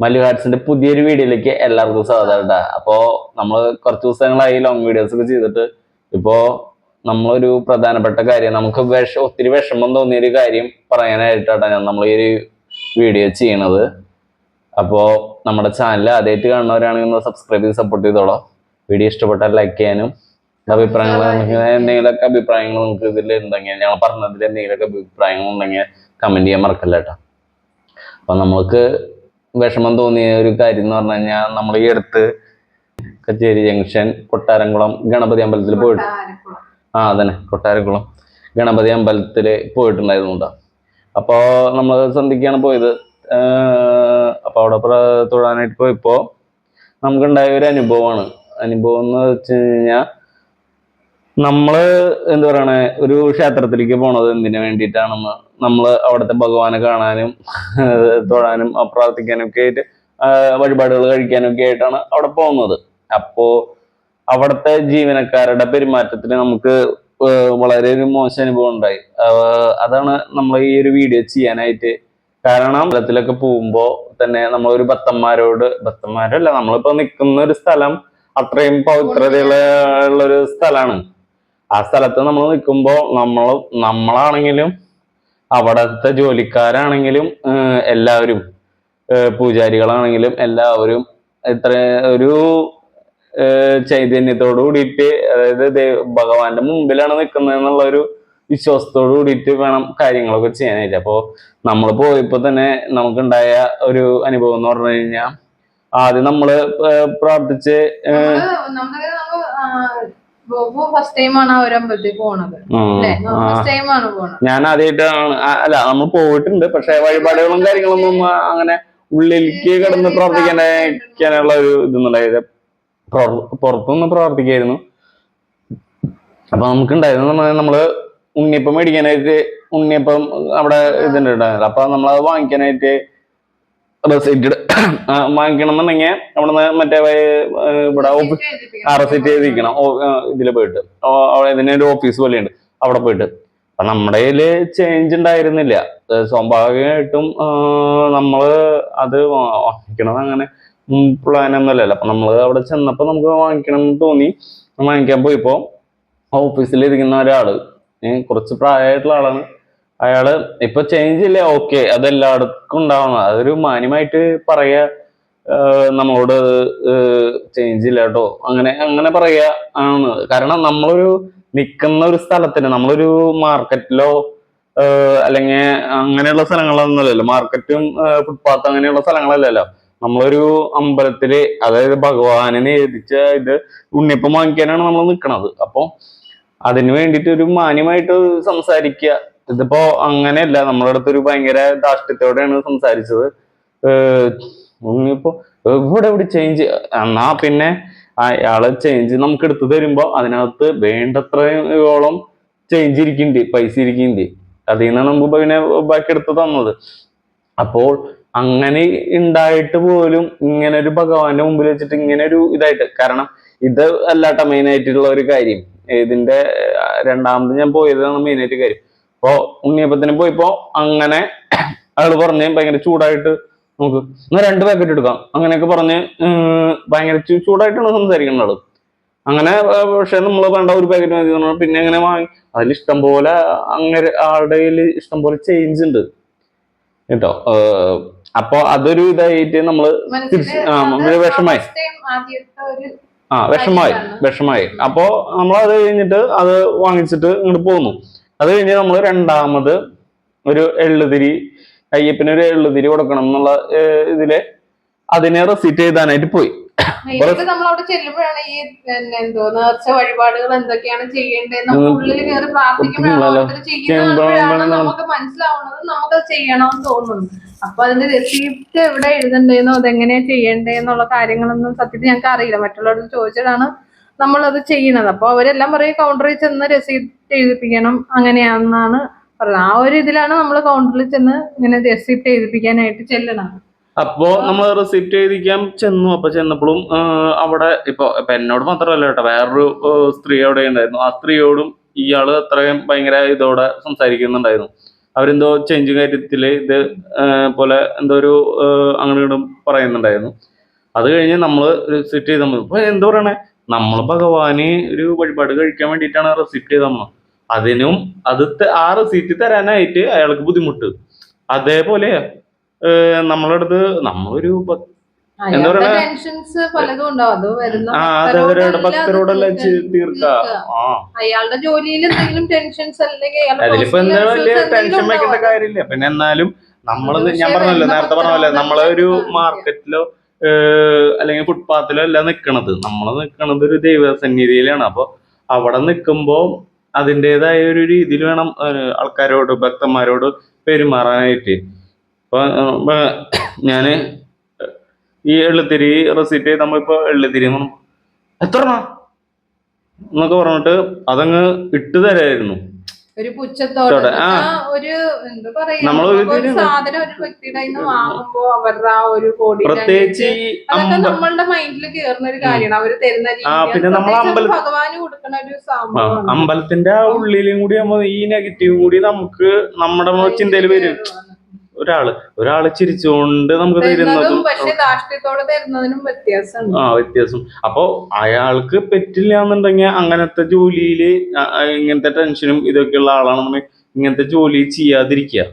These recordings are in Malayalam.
മല്ലു ഹാർട്സിന്റെ പുതിയൊരു വീഡിയോയിലേക്ക് എല്ലാവർക്കും സ്വാഗതം അപ്പോ നമ്മൾ കുറച്ച് ദിവസങ്ങളായി ലോങ് വീഡിയോസ് ഒക്കെ ചെയ്തിട്ട് ഇപ്പോ നമ്മളൊരു പ്രധാനപ്പെട്ട കാര്യം നമുക്ക് വിഷ ഒത്തിരി വിഷമം തോന്നിയ ഒരു കാര്യം പറയാനായിട്ടാണ് ഞാൻ നമ്മൾ ഈ ഒരു വീഡിയോ ചെയ്യണത്. അപ്പോ നമ്മുടെ ചാനൽ ആദ്യമായിട്ട് കാണുന്നവരാണെങ്കിൽ ഒന്ന് സബ്സ്ക്രൈബ് ചെയ്ത് സപ്പോർട്ട് ചെയ്തോളോ. വീഡിയോ ഇഷ്ടപ്പെട്ടാൽ ലൈക്ക് ചെയ്യാനും അഭിപ്രായങ്ങൾ എന്തെങ്കിലുമൊക്കെ അഭിപ്രായങ്ങൾ നമുക്ക് ഇതിൽ ഉണ്ടെങ്കിൽ ഞങ്ങൾ പറഞ്ഞതിൽ എന്തെങ്കിലുമൊക്കെ അഭിപ്രായങ്ങൾ ഉണ്ടെങ്കിൽ കമന്റ് ചെയ്യാൻ മറക്കല്ല കേട്ടോ അപ്പൊ നമ്മൾക്ക് വിഷമം തോന്നിയ ഒരു കാര്യം എന്ന് പറഞ്ഞു കഴിഞ്ഞാൽ നമ്മൾ ഈ അടുത്ത് കച്ചേരി ജംഗ്ഷൻ കൊട്ടാരംകുളം ഗണപതി അമ്പലത്തിൽ പോയിട്ട് ആ അതന്നെ കൊട്ടാരംകുളം. ഗണപതി അമ്പലത്തിൽ പോയിട്ടുണ്ടായിരുന്നു കേട്ടോ അപ്പോൾ നമ്മൾ സന്ധിക്കാണ് പോയത്. അപ്പോൾ അവിടെ തൊഴാനായിട്ട് പോയപ്പോൾ നമുക്കുണ്ടായ ഒരു അനുഭവമാണ്. അനുഭവം എന്ന് വെച്ച് കഴിഞ്ഞാൽ നമ്മൾ എന്താ പറയണ ഒരു ക്ഷേത്രത്തിലേക്ക് പോണത് എന്തിനു വേണ്ടിയിട്ടാണെന്ന് നമ്മൾ അവിടുത്തെ ഭഗവാനെ കാണാനും തൊഴാനും പ്രാർത്ഥിക്കാനും ഒക്കെ ആയിട്ട് വഴിപാടുകൾ കഴിക്കാനും ഒക്കെ ആയിട്ടാണ് അവിടെ പോകുന്നത്. അപ്പോ അവിടുത്തെ ജീവനക്കാരുടെ പെരുമാറ്റത്തിന് നമുക്ക് വളരെ ഒരു മോശം അനുഭവം ഉണ്ടായി. അതാണ് നമ്മൾ ഈ ഒരു വീഡിയോ ചെയ്യാനായിട്ട് കാരണം. അമ്പലത്തിലൊക്കെ പോകുമ്പോ തന്നെ നമ്മൾ ഒരു ഭക്തന്മാരോട് ഭക്തന്മാരല്ല നമ്മളിപ്പോ നിൽക്കുന്ന ഒരു സ്ഥലം അത്രയും പവിത്രതയുള്ള ഒരു സ്ഥലമാണ്. ആ സ്ഥലത്ത് നമ്മൾ നിൽക്കുമ്പോൾ നമ്മൾ നമ്മളാണെങ്കിലും അവിടുത്തെ ജോലിക്കാരാണെങ്കിലും എല്ലാവരും പൂജാരികളാണെങ്കിലും എല്ലാവരും ഇത്ര ഒരു ചൈതന്യത്തോട് കൂടിയിട്ട് അതായത് ഭഗവാന്റെ മുമ്പിലാണ് നിൽക്കുന്നത് എന്നുള്ള ഒരു വിശ്വാസത്തോട് കൂടിയിട്ട് വേണം കാര്യങ്ങളൊക്കെ ചെയ്യാനായിട്ട്. അപ്പോൾ നമ്മൾ പോയപ്പോൾ തന്നെ നമുക്കുണ്ടായ ഒരു അനുഭവം എന്ന് പറഞ്ഞു കഴിഞ്ഞാൽ ആദ്യം നമ്മൾ ഏഹ് പ്രാർത്ഥിച്ച് ബോബു ഫസ്റ്റ് ടൈം ആണ് ആ ഒരു അമ്പലത്തിൽ പോണത്. അല്ലേ? ഫസ്റ്റ് ടൈം ആണ് പോണത്. ഞാൻ ആദ്യമായിട്ടാണ് അല്ല നമ്മൾ പോയിട്ടുണ്ട്. പക്ഷെ വഴിപാടുകളും കാര്യങ്ങളൊന്നും അങ്ങനെ ഉള്ളിലേക്ക് കിടന്ന് പ്രാർത്ഥിക്കാനുള്ള ഒരു ഇതൊന്നുണ്ടായത് പുറത്തുനിന്ന് പ്രാർത്ഥിക്കായിരുന്നു. അപ്പൊ നമുക്ക് ഉണ്ടായിരുന്നു നമ്മൾ ഉണ്ണിയപ്പം മേടിക്കാനായിട്ട് ഉണ്ണിയപ്പം അവിടെ ഇതുണ്ടായിരുന്നു അപ്പൊ നമ്മളത് വാങ്ങിക്കാനായിട്ട് റെസിറ്റ് വാങ്ങിക്കണമെന്നുണ്ടെങ്കിൽ അവിടുന്ന് മറ്റേ ഇവിടെ ആ റെസിറ്റ് ചെയ്തിരിക്കണം ഇതിൽ പോയിട്ട്. അവിടെ ഇതിനൊരു ഓഫീസ് പോലെയുണ്ട്. അവിടെ പോയിട്ട്. അപ്പൊ നമ്മുടെ കയ്യിൽ ചേഞ്ച് ഉണ്ടായിരുന്നില്ല. സ്വാഭാവികമായിട്ടും നമ്മൾ അത് വാങ്ങിക്കണത് വാങ്ങിക്കണം അങ്ങനെ പ്ലാൻ ഒന്നുമല്ലല്ലോ അപ്പൊ നമ്മൾ അവിടെ ചെന്നപ്പോ നമുക്ക് വാങ്ങിക്കണം എന്ന് തോന്നി. വാങ്ങിക്കാൻ പോയിപ്പോ ഓഫീസിൽ ഇരിക്കുന്ന ഒരാൾ കുറച്ച് പ്രായമായിട്ടുള്ള ആളാണ്. അയാൾ ഇപ്പൊ ചേഞ്ച് ഇല്ല? ഓക്കെ അത് ഉണ്ടാവണം. അതൊരു മാന്യമായിട്ട് പറയാ നമ്മളോട് ചേഞ്ച് ഇല്ല കേട്ടോ. അങ്ങനെ അങ്ങനെ പറയാ ആണ്. കാരണം നമ്മളൊരു നിൽക്കുന്ന ഒരു സ്ഥലത്തിന് നമ്മളൊരു മാർക്കറ്റിലോ അല്ലെങ്കിൽ അങ്ങനെയുള്ള സ്ഥലങ്ങളൊന്നുമല്ലല്ലോ. മാർക്കറ്റും ഫുട്പാത്ത് അങ്ങനെയുള്ള സ്ഥലങ്ങളല്ലല്ലോ. നമ്മളൊരു അമ്പലത്തിൽ അതായത് ഭഗവാനെ എതിച്ച ഇത് ഉണ്ണിപ്പം വാങ്ങിക്കാനാണ് നമ്മൾ നിൽക്കണത് അപ്പോൾ അതിന് വേണ്ടിയിട്ട് ഒരു മാന്യമായിട്ട് സംസാരിക്കുക ഇതിപ്പോ അങ്ങനെയല്ല നമ്മുടെ അടുത്ത് ഒരു ഭയങ്കര ദാഷ്ട്യത്തോടെയാണ് സംസാരിച്ചത്. ഇപ്പോ ഇവിടെ ഇവിടെ ചേഞ്ച് എന്നാ പിന്നെ അയാൾ ചേഞ്ച് നമുക്ക് എടുത്തു തരുമ്പോ അതിനകത്ത് വേണ്ടത്രയോളം ചേഞ്ച് ഇരിക്കുന്നുണ്ട് പൈസ ഇരിക്കുന്നുണ്ട് അതിൽ നിന്നാണ് നമുക്ക് പിന്നെ ബാക്കി എടുത്ത് തന്നത്. അപ്പോൾ അങ്ങനെ ഉണ്ടായിട്ട് പോലും ഇങ്ങനെ ഒരു ഭഗവാന്റെ മുമ്പിൽ വെച്ചിട്ട് ഇങ്ങനെ ഒരു ഇതായിട്ട് കാരണം ഇത് അല്ലാട്ട മെയിൻ ആയിട്ടുള്ള ഒരു കാര്യം. ഇതിന്റെ രണ്ടാമത് ഞാൻ പോയതാണ് മെയിൻ ആയിട്ട് കാര്യം. അപ്പോ ഉണ്ണിയപ്പത്തിന് പോയിപ്പോ അങ്ങനെ അയാൾ പറഞ്ഞ് ഭയങ്കര ചൂടായിട്ട് നമുക്ക് എന്നാ രണ്ട് പാക്കറ്റ് എടുക്കാം. അങ്ങനെയൊക്കെ പറഞ്ഞ് ഭയങ്കര ചൂടായിട്ടാണ് സംസാരിക്കുന്നത് ആൾ അങ്ങനെ പക്ഷെ നമ്മൾ വേണ്ട ഒരു പാക്കറ്റ് മതി പറഞ്ഞു. പിന്നെ അങ്ങനെ വാങ്ങി? അതിൽ ഇഷ്ടം പോലെ അങ്ങനെ ആളുടെ കയ്യിൽ ഇഷ്ടം പോലെ ചേഞ്ച് ഉണ്ട്. കേട്ടോ? അപ്പൊ അതൊരു ഇതായിട്ട് നമ്മൾ വിഷമായി. ആ വിഷമായി വിഷമായി. അപ്പോ നമ്മൾ അത് കഴിഞ്ഞിട്ട് അത് വാങ്ങിച്ചിട്ട് ഇങ്ങോട്ട് പോന്നു. അത് കഴിഞ്ഞ് നമ്മൾ രണ്ടാമത് ഒരു എള്ളുതിരി അയ്യപ്പന് ഒരു എള്ളുതിരി കൊടുക്കണം എന്നുള്ള ഇതിൽ അതിനെ റെസീറ്റ് എഴുതാനായിട്ട് പോയി. ഇതൊക്കെ നമ്മൾ അവിടെ ചെല്ലുമ്പോഴാണ് ഈ എന്തോ നേർച്ച വഴിപാടുകൾ എന്തൊക്കെയാണ് ചെയ്യേണ്ടത് നമ്മൾ ഉള്ളിൽ കയറി പ്രാർത്ഥിക്കുമ്പോഴാണ് നമുക്ക് ചെയ്യണമെന്ന് തോന്നുന്നു. അപ്പൊ അതിന്റെ റെസിപ്റ്റ് എവിടെ എഴുതണ്ടേന്നോ അതെങ്ങനെയാ ചെയ്യണ്ടേന്നുള്ള കാര്യങ്ങളൊന്നും സത്യത്തിൽ ഞങ്ങൾക്ക് അറിയില്ല മറ്റുള്ളവരോട് ചോദിച്ചിട്ടാണ് നമ്മളത് ചെയ്യണത് അപ്പൊ അവരെല്ലാം പറയും കൗണ്ടറിൽ ചെന്ന് രസീപ്റ്റ് എഴുതിപ്പിക്കണം അങ്ങനെയാണെന്നാണ് പറഞ്ഞത് ആ ഒരു ഇതിലാണ് നമ്മൾ കൗണ്ടറിൽ ചെന്ന് ഇങ്ങനെ രസീപ്റ്റ് എഴുതിപ്പിക്കാനായിട്ട് ചെല്ലണം അപ്പോ നമ്മൾ റെസിപ്റ്റ് എഴുതിക്കാൻ ചെന്നു. അപ്പൊ ചെന്നപ്പോഴും അവിടെ ഇപ്പൊ എന്നോട് മാത്രമല്ല കേട്ടോ വേറൊരു സ്ത്രീ അവിടെ ഉണ്ടായിരുന്നു. ആ സ്ത്രീയോടും ഇയാൾ അത്രയും ഭയങ്കര ഇതോടെ സംസാരിക്കുന്നുണ്ടായിരുന്നു. അവരെന്തോ ചേഞ്ച് കാര്യത്തിൽ ഇത് പോലെ എന്തോ ഒരു അങ്ങനെ പറയുന്നുണ്ടായിരുന്നു. അത് കഴിഞ്ഞ് നമ്മൾ റെസിപ്റ്റ് ചെയ്ത് തന്നു ഇപ്പൊ എന്താ പറയണേ? നമ്മൾ ഭഗവാന് ഒരു വഴിപാട് കഴിക്കാൻ വേണ്ടിയിട്ടാണ് റെസിപ്റ്റ് തന്നത് അതിനും അത് ആ റെസിപ്റ്റ് തരാനായിട്ട് അയാൾക്ക് ബുദ്ധിമുട്ട്. അതേപോലെ നമ്മളെ അടുത്ത് നമ്മളൊരു എന്താ പറയാ? ഭക്തരോടല്ല തീർക്ക- അയാളുടെ ജോലിയിൽ എന്തെങ്കിലും ടെൻഷൻസ് അല്ലെങ്കിൽ അതിലിപ്പോ എന്താ വലിയ ടെൻഷൻ വെക്കേണ്ട. കാര്യമില്ല. പിന്നെ എന്നാലും നമ്മൾ ഞാൻ പറഞ്ഞല്ലോ നേരത്തെ പറഞ്ഞ പോലെ നമ്മളെ ഒരു മാർക്കറ്റിലോ അല്ലെങ്കിൽ ഫുട്പാത്തിലോ അല്ല നിക്കണത്. നമ്മൾ നിക്കണത് ഒരു ദൈവസന്നിധിയിലാണ്. അപ്പോൾ അവിടെ നിൽക്കുമ്പോൾ അതിന്റെതായ ഒരു രീതിയിൽ വേണം ആൾക്കാരോട് ഭക്തന്മാരോട് പെരുമാറാനായിട്ട്. ഇപ്പൊ ഞാൻ ഈ എള്ളുത്തിരി റെസിപ്റ്റ് നമ്മളിപ്പോ എള്ളുത്തിരി എത്ര? എന്നൊക്കെ പറഞ്ഞിട്ട് അതങ്ങ് ഇട്ട് തരായിരുന്നു. ഒരു പുച്ഛത്തോടെ ഒരു എന്താ പറയുക സാധനം ഒരു വ്യക്തിയുടെ വാങ്ങുമ്പോ അവരുടെ ആ ഒരു കോടി പ്രത്യേകിച്ച് അതൊക്കെ നമ്മളുടെ മൈൻഡിൽ കേറുന്ന ഒരു കാര്യമാണ്. അവർ തരുന്ന രീതി ആ, പിന്നെ പ്രത്യേകിച്ച് ഭഗവാന് കൊടുക്കുന്ന ഒരു ആ, സംഭവമാണ്. അമ്പലത്തിന്റെ ആ ഉള്ളിലും കൂടി നമ്മ ഈ നെഗറ്റീവ് കൂടി നമുക്ക് നമ്മുടെ ചിന്തയിൽ വരും. ഒരാൾ ഒരാൾ ചിരിച്ചുകൊണ്ട് നമുക്ക് തരുന്നതും ആ. വ്യത്യാസം. അപ്പോ അയാൾക്ക് പറ്റില്ല എന്നുണ്ടെങ്കിൽ അങ്ങനത്തെ ജോലിയിൽ ഇങ്ങനത്തെ ടെൻഷനും ഇതൊക്കെ ഇതൊക്കെയുള്ള ആളാണെന്നുണ്ടെങ്കിൽ ഇങ്ങനത്തെ ജോലി ചെയ്യാതിരിക്കുക.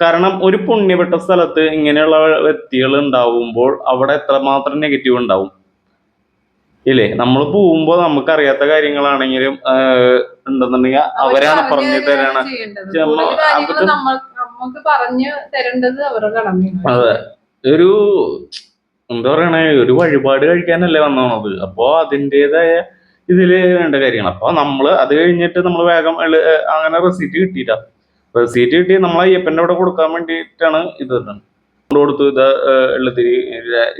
കാരണം ഒരു പുണ്യപ്പെട്ട സ്ഥലത്ത് ഇങ്ങനെയുള്ള വ്യക്തികൾ ഉണ്ടാവുമ്പോൾ അവിടെ എത്രമാത്രം നെഗറ്റീവ് ഉണ്ടാവും. ഇല്ലേ? നമ്മൾ പോകുമ്പോൾ നമുക്കറിയാത്ത കാര്യങ്ങളാണെങ്കിലും ഉണ്ടെന്നുണ്ടെങ്കിൽ അവരാണ് പറഞ്ഞു തരണ. നമുക്ക് പറഞ്ഞു തരേണ്ടത് അവരുടെ കടമയാണ്. അതെ. ഒരു എന്താ പറയണേ ഒരു വഴിപാട് കഴിക്കാനല്ലേ വന്നത് അപ്പോ അതിന്റെതായ ഇതിൽ വേണ്ട കാര്യങ്ങൾ അപ്പൊ നമ്മൾ അത് കഴിഞ്ഞിട്ട് നമ്മൾ വേഗം അങ്ങനെ റെസീറ്റ് കിട്ടിയില്ല റെസീറ്റ് കിട്ടി നമ്മൾ അയ്യപ്പന്റെ അവിടെ കൊടുക്കാൻ വേണ്ടിയിട്ടാണ് ഇത്. കൊണ്ടുകൊടുത്തു ഇത് എള്ളത്തിരി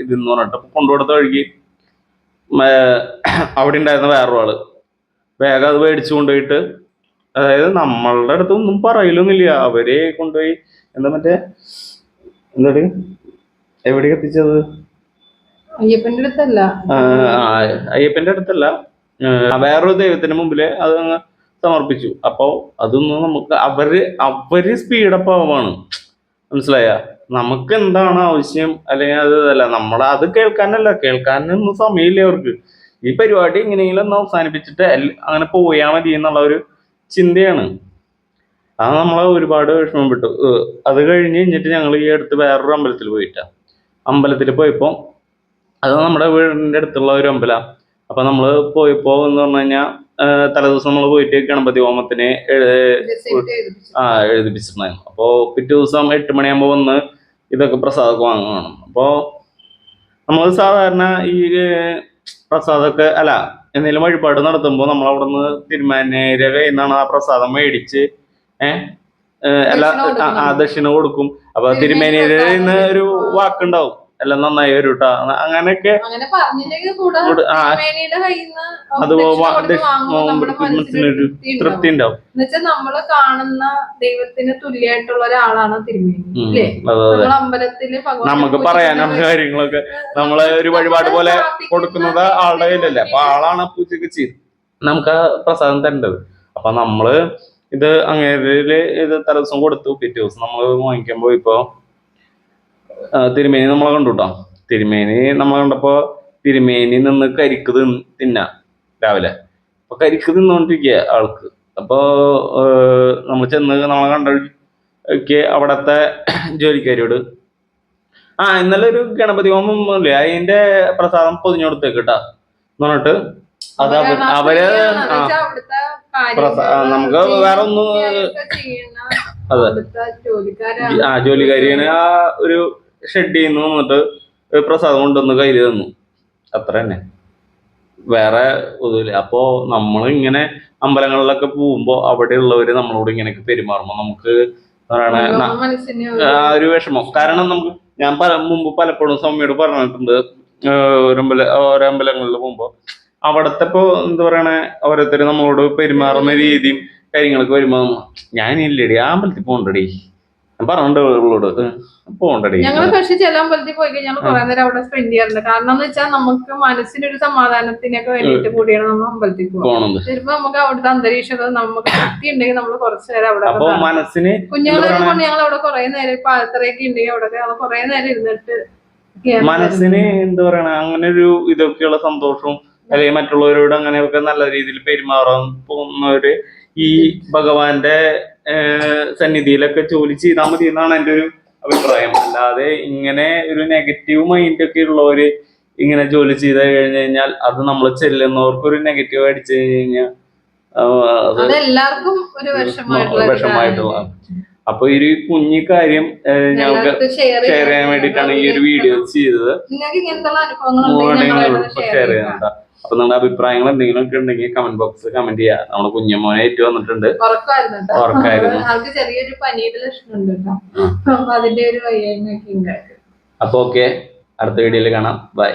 ഇതെന്ന് പറഞ്ഞിട്ട്. അപ്പൊ കൊണ്ടുകൊടുത്ത വഴിക്ക് അവിടെ ഉണ്ടായിരുന്ന വേറൊരാൾ. വേഗം അത് മേടിച്ചു കൊണ്ടുപോയിട്ട് അതായത് നമ്മളുടെ അടുത്ത് ഒന്നും പറയലൊന്നുമില്ല. അവരെ കൊണ്ടുപോയി എന്താ മറ്റേ എന്താണ് എവിടെ എത്തിച്ചത്? അയ്യപ്പന്റെ അടുത്തല്ല. അയ്യപ്പന്റെ അടുത്തല്ല. വേറൊരു ദൈവത്തിന് മുമ്പിൽ അത് അങ്ങ് സമർപ്പിച്ചു. അപ്പൊ അതൊന്നും നമുക്ക് അവർ അവർ സ്പീഡപ്പ് ആവാണ്. മനസ്സിലായ? നമുക്ക് എന്താണ് ആവശ്യം? അല്ലെങ്കിൽ അത് അല്ല നമ്മളെ അത് കേൾക്കാനല്ല. കേൾക്കാനൊന്നും സമയമില്ല അവർക്ക്. ഈ പരിപാടി എങ്ങനെയെങ്കിലും ഒന്ന് അവസാനിപ്പിച്ചിട്ട് അങ്ങനെ പോയാൽ മതി എന്നുള്ള ഒരു ചിന്തയാണ്. അത് നമ്മളെ ഒരുപാട് വിഷമം വിട്ടു അത് കഴിഞ്ഞ് കഴിഞ്ഞിട്ട് ഞങ്ങൾ ഈ അടുത്ത് വേറൊരു അമ്പലത്തിൽ പോയിട്ടാ. അമ്പലത്തിൽ പോയപ്പോൾ അത് നമ്മുടെ വീടിന്റെ അടുത്തുള്ള ഒരു അമ്പലം. അപ്പൊ നമ്മൾ പോയപ്പോ എന്ന് പറഞ്ഞു കഴിഞ്ഞാൽ തലേദിവസം നമ്മൾ പോയിട്ട് ഗണപതി ഹോമത്തിന് ആ എഴുതിപ്പിച്ചിട്ടുണ്ടായിരുന്നു. അപ്പോ പിറ്റേ ദിവസം എട്ട് മണിയാകുമ്പോൾ വന്ന് ഇതൊക്കെ പ്രസാദമൊക്കെ വാങ്ങണം അപ്പോൾ നമ്മൾ സാധാരണ ഈ പ്രസാദൊക്കെ പ്രസാദമൊക്കെ അല്ല എന്തെങ്കിലും വഴിപാട് നടത്തുമ്പോൾ നമ്മൾ അവിടെ നിന്ന് തിരുമാനേര നിന്നാണ് ആ പ്രസാദം മേടിച്ച് ഏഹ് എല്ലാ ദക്ഷിണ കൊടുക്കും. അപ്പൊ തിരുമേനേരയിൽ നിന്ന് ഒരു വാക്കുണ്ടാവും. എല്ലാം നന്നായി വരും കേട്ടോ അങ്ങനെയൊക്കെ അത് മനസ്സിനൊരു തൃപ്തി ഉണ്ടാവും. നമ്മൾ കാണുന്ന ദൈവത്തിന് തുല്യായിട്ടുള്ള ഒരാളാണ് തിരുമേനി അമ്പലത്തിൽ നമുക്ക് പറയാൻ പൂജിക്കുന്ന കാര്യങ്ങളൊക്കെ നമ്മളെ ഒരു വഴിപാട് പോലെ കൊടുക്കുന്നത് ആളുടെ കയ്യിലല്ലേ. അപ്പൊ ആളാണ് പൂജക്ക് ചെയ്ത്. നമുക്ക് ആ പ്രസാദം തരേണ്ടത്. അപ്പൊ നമ്മൾ ഇത് അങ്ങനെ ഇത് തലേദിവസം കൊടുത്തു. പിറ്റേ ദിവസം നമ്മൾ വാങ്ങിക്കുമ്പോ ഇപ്പൊ തിരുമേനി നമ്മളെ കണ്ടു കേട്ടോ തിരുമേനി നമ്മളെ കണ്ടപ്പോ തിരുമേനി നിന്ന് കരിക്ക് തിന്ന് തിന്ന രാവിലെ. അപ്പൊ കരിക്ക് തിന്നോണ്ടിരിക്കുക ആൾക്ക്. അപ്പൊ നമ്മൾ ചെന്ന് നമ്മളെ കണ്ടൊഴിക്ക് അവിടത്തെ ജോലിക്കാരിയോട് ആ ഇന്നലെ ഒരു ഗണപതി ഹോമം ഇല്ലേ അതിന്റെ പ്രസാദം പൊതിഞ്ഞു കൊടുത്തേക്ക് കേട്ടാ എന്ന് പറഞ്ഞിട്ട് അത് അവർ നമുക്ക് വേറെ ഒന്നും അതെ. ആ ജോലിക്കാരിയാണ് ആ ഒരു ഷെഡിൽ നിന്ന് വന്നിട്ട് ഒരു പ്രസാദം കൊണ്ടുവന്ന് കയ്യിൽ തന്നു. അത്ര തന്നെ. വേറെ ഒന്നുമില്ല. അപ്പോ നമ്മൾ ഇങ്ങനെ അമ്പലങ്ങളിലൊക്കെ പോകുമ്പോ അവിടെയുള്ളവര് നമ്മളോട് ഇങ്ങനെയൊക്കെ പെരുമാറുമ്പോ നമുക്ക് ആ ഒരു വിഷമം. കാരണം നമുക്ക് ഞാൻ പല മുമ്പ് പലപ്പോഴും സ്വാമിയോട് പറഞ്ഞിട്ടുണ്ട് ഒരമ്പല ഓരോ അമ്പലങ്ങളിൽ പോകുമ്പോ അവിടത്തെ ഇപ്പൊ എന്താ പറയണേ ഓരോരുത്തർ നമ്മളോട് പെരുമാറുന്ന രീതിയും കാര്യങ്ങളൊക്കെ വരുമ്പോ ഞാൻ ഇല്ലടി ആ അമ്പലത്തിൽ പോകണ്ടടി പറഞ്ഞിട്ടുണ്ട് ഇവളോട് പോണ്ടടി. ഞങ്ങൾ പക്ഷെ ചില അമ്പലത്തിൽ പോയി കഴിഞ്ഞാൽ കുറെ നേരം അവിടെ സ്പെൻഡ് ചെയ്യാറുണ്ട്. കാരണം എന്ന് വെച്ചാൽ നമുക്ക് മനസ്സിനൊരു സമാധാനത്തിനൊക്കെ വേണ്ടിട്ട് കൂടിയാണ് നമ്മൾ അമ്പലത്തിൽ പോകുന്നത് ചിലപ്പോ നമുക്ക് അവിടുത്തെ അന്തരീക്ഷമൊക്കെ നമുക്ക് ശക്തി ഉണ്ടെങ്കിൽ നമ്മൾ കുറച്ചു നേരം അവിടെ മനസ്സിന് കുഞ്ഞുങ്ങളെ കൊണ്ട് ഞങ്ങൾ അവിടെ കുറെ നേരം ഇപ്പൊ ആൾത്തറയൊക്കെ ഉണ്ടെങ്കിൽ അവിടെ ഞങ്ങൾ കുറെ നേരം ഇരുന്നിട്ട് മനസ്സിന് എന്താ പറയണ അങ്ങനെ ഒരു ഇതൊക്കെയുള്ള സന്തോഷവും അല്ലെങ്കിൽ മറ്റുള്ളവരോട് അങ്ങനെയൊക്കെ നല്ല രീതിയിൽ പെരുമാറാൻ പോകുന്നവര് ഈ ഭഗവാന്റെ സന്നിധിയിലൊക്കെ ജോലി ചെയ്താൽ മതി എന്നാണ് എന്റെ ഒരു അഭിപ്രായം. അല്ലാതെ ഇങ്ങനെ ഒരു നെഗറ്റീവ് മൈൻഡ് ഒക്കെ ഉള്ളവര് ഇങ്ങനെ ജോലി ചെയ്ത് കഴിഞ്ഞു കഴിഞ്ഞാൽ അത് നമ്മൾ ചെല്ലുന്നവർക്ക് ഒരു നെഗറ്റീവ് അടിച്ചു കഴിഞ്ഞു കഴിഞ്ഞാൽ അത് എല്ലാവർക്കും ഒരു വിഷമായിട്ടുള്ള അപ്പൊ ഈ ഒരു കുഞ്ഞു കാര്യം ഞങ്ങൾക്ക് ഷെയർ ചെയ്യാൻ വേണ്ടിയിട്ടാണ് ഈ ഒരു വീഡിയോ ചെയ്തത്. ഷെയർ ഷെയർ ചെയ്യാം ചെയ്യാനുണ്ട് അപ്പൊ നിങ്ങളുടെ അഭിപ്രായങ്ങൾ എന്തെങ്കിലും ഒക്കെ ഉണ്ടെങ്കിൽ കമന്റ് ബോക്സിൽ കമന്റ് ചെയ്യാം. നമ്മുടെ കുഞ്ഞമ്മോനെ ഏറ്റു വന്നിട്ടുണ്ട്. ഉറക്കായിരുന്നു. ആൾക്ക് ചെറിയൊരു പനിയുടെ ലക്ഷണം ഉണ്ട് കേട്ടോ അപ്പൊ അതിന്റെ ഒരു ഉണ്ട് അപ്പൊ ഓക്കെ അടുത്ത വീഡിയോയിൽ കാണാം. ബൈ